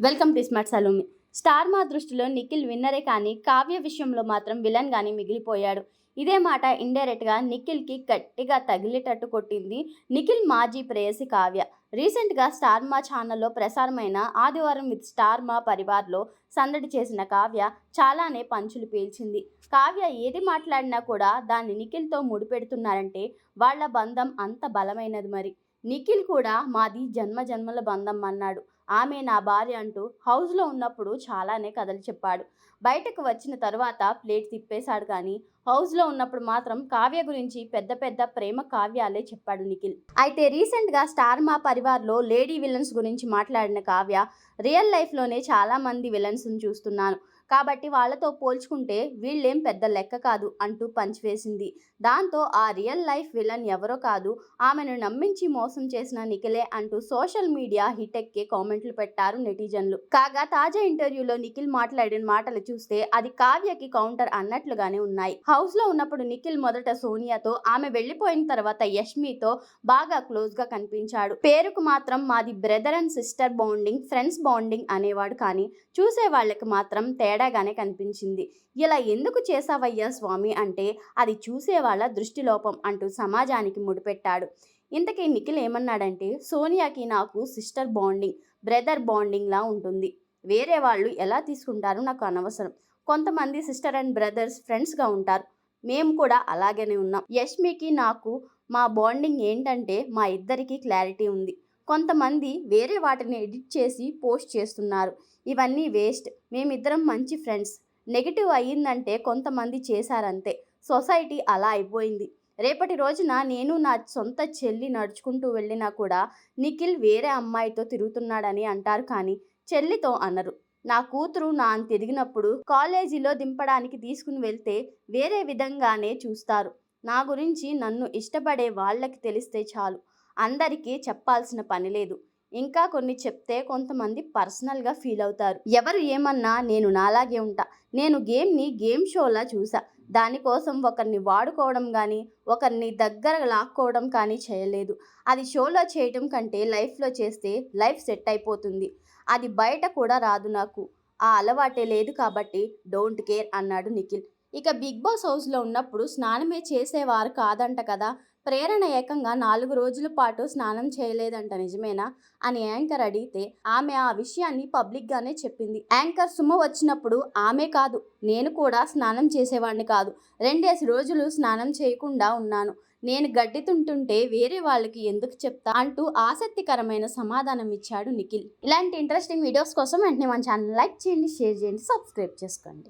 Welcome to smart సలూమి star మా దృష్టిలో నిఖిల్ విన్నరే కానీ కావ్య విషయంలో మాత్రం విలన్ కానీ మిగిలిపోయాడు. ఇదే మాట ఇండైరెక్ట్గా గట్టిగా తగిలేటట్టు కొట్టింది నిఖిల్ మాజీ ప్రేయసి కావ్య. రీసెంట్గా స్టార్మా స్టార్ మా ఛానల్లో ప్రసారమైన ఆదివారం విత్ స్టార్ మా పరివార్లో సందడి చేసిన కావ్య చాలానే పంచులు పీల్చింది. కావ్య ఏది మాట్లాడినా కూడా దాన్ని నిఖిల్తో ముడిపెడుతున్నారంటే వాళ్ళ బంధం అంత బలమైనది మరి. నిఖిల్ కూడా మాది జన్మ జన్మల బంధం అన్నాడు. ఆమె నా భార్య అంటూ హౌస్లో ఉన్నప్పుడు చాలానే కథలు చెప్పాడు. బయటకు వచ్చిన తర్వాత ప్లేట్ తిప్పేశాడు కానీ హౌస్లో ఉన్నప్పుడు మాత్రం కావ్య గురించి పెద్ద పెద్ద ప్రేమ కావ్యాలే చెప్పాడు నిఖిల్. అయితే రీసెంట్గా స్టార్ మా పరివార్లో లేడీ విలన్స్ గురించి మాట్లాడిన కావ్య రియల్ లైఫ్లోనే చాలామంది విలన్స్ను విలన్స్ని చూస్తున్నాను. కాబట్టి వాళ్ళతో పోల్చుకుంటే వీళ్ళేం పెద్ద లెక్క కాదు అంటూ పంచివేసింది దాంతో ఆ రియల్ లైఫ్ విలన్ ఎవరో కాదు ఆమెను నమ్మించి మోసం చేసిన నిఖిలే అంటూ సోషల్ మీడియా హిట్ ఎక్కే కామెంట్లు పెట్టారు నెటిజన్లు. కాగా తాజా ఇంటర్వ్యూలో నిఖిల్ మాట్లాడిన మాటలు చూస్తే అది కావ్యకి కౌంటర్ అన్నట్లుగానే ఉన్నాయి. హౌస్లో ఉన్నప్పుడు నిఖిల్ మొదట సోనియాతో ఆమె వెళ్ళిపోయిన తర్వాత యష్మితో బాగా క్లోజ్గా కనిపించాడు. పేరుకు మాత్రం మాది brother and sister bonding friends bonding అనేవాడు కానీ చూసే వాళ్ళకి మాత్రం తేడాగానే కనిపించింది. ఇలా ఎందుకు చేశావయ్యా స్వామి? అంటే అది చూసేవాళ్ళ దృష్టిలోపం అంటూ సమాజానికి ముడిపెట్టాడు. ఇంతకీ నిఖిల్ ఏమన్నాడంటే సోనియాకి నాకు సిస్టర్ బాండింగ్ బ్రదర్ బాండింగ్లా ఉంటుంది. వేరే వాళ్ళు ఎలా తీసుకుంటారో నాకు అనవసరం. కొంతమంది సిస్టర్ అండ్ బ్రదర్స్ ఫ్రెండ్స్గా ఉంటారు. మేము కూడా అలాగనే ఉన్నాం. యష్మికి నాకు మా బాండింగ్ ఏంటంటే మా ఇద్దరికి క్లారిటీ ఉంది. కొంతమంది వేరే వాటిని ఎడిట్ చేసి పోస్ట్ చేస్తున్నారు. ఇవన్నీ వేస్ట్. మేమిద్దరం మంచి ఫ్రెండ్స్. నెగిటివ్ అయ్యిందంటే కొంతమంది చేశారంతే. సొసైటీ అలా అయిపోయింది. రేపటి రోజున నేను నా సొంత చెల్లి నడుచుకుంటూ వెళ్ళినా కూడా నిఖిల్ వేరే అమ్మాయితో తిరుగుతున్నాడని అంటారు కానీ చెల్లితో అనరు. నా కూతురు నా అని తిరిగినప్పుడు కాలేజీలో దింపడానికి తీసుకుని వెళ్తే వేరే విధంగానే చూస్తారు. నా గురించి నన్ను ఇష్టపడే వాళ్ళకి తెలిస్తే చాలు. అందరికీ చెప్పాల్సిన పని లేదు. ఇంకా కొన్ని చెప్తే కొంతమంది పర్సనల్గా ఫీల్ అవుతారు. ఎవరు ఏమన్నా నేను నాలాగే ఉంటా నేను గేమ్ని గేమ్ షోలా చూసా దానికోసం ఒకరిని వాడుకోవడం కానీ ఒకరిని దగ్గర లాక్కోవడం కానీ చేయలేదు. అది షోలో చేయటం కంటే లైఫ్లో చేస్తే లైఫ్ సెట్ అయిపోతుంది. అది బయట కూడా రాదు నాకు. ఆ అలవాటే లేదు కాబట్టి డోంట్ కేర్ అన్నాడు నిఖిల్. ఇక బిగ్ బాస్ హౌస్లో ఉన్నప్పుడు స్నానమే చేసేవారు కాదంట కదా ప్రేరణ ఏకంగా నాలుగు రోజుల పాటు స్నానం చేయలేదంట నిజమేనా? అని యాంకర్ అడిగితే ఆమె ఆ విషయాన్ని పబ్లిక్గానే చెప్పింది. యాంకర్ సుమ వచ్చినప్పుడు ఆమె కాదు నేను కూడా స్నానం చేసేవాడిని కాదు. రెండేసి రోజులు స్నానం చేయకుండా ఉన్నాను. నేను గడ్డి తుంటుంటే వేరే వాళ్ళకి ఎందుకు చెప్తా? అంటూ ఆసక్తికరమైన సమాధానం ఇచ్చాడు నిఖిల్. ఇలాంటి ఇంట్రెస్టింగ్ వీడియోస్ కోసం వెంటనే మన ఛానల్ లైక్ చేయండి షేర్ చేయండి సబ్స్క్రైబ్ చేసుకోండి.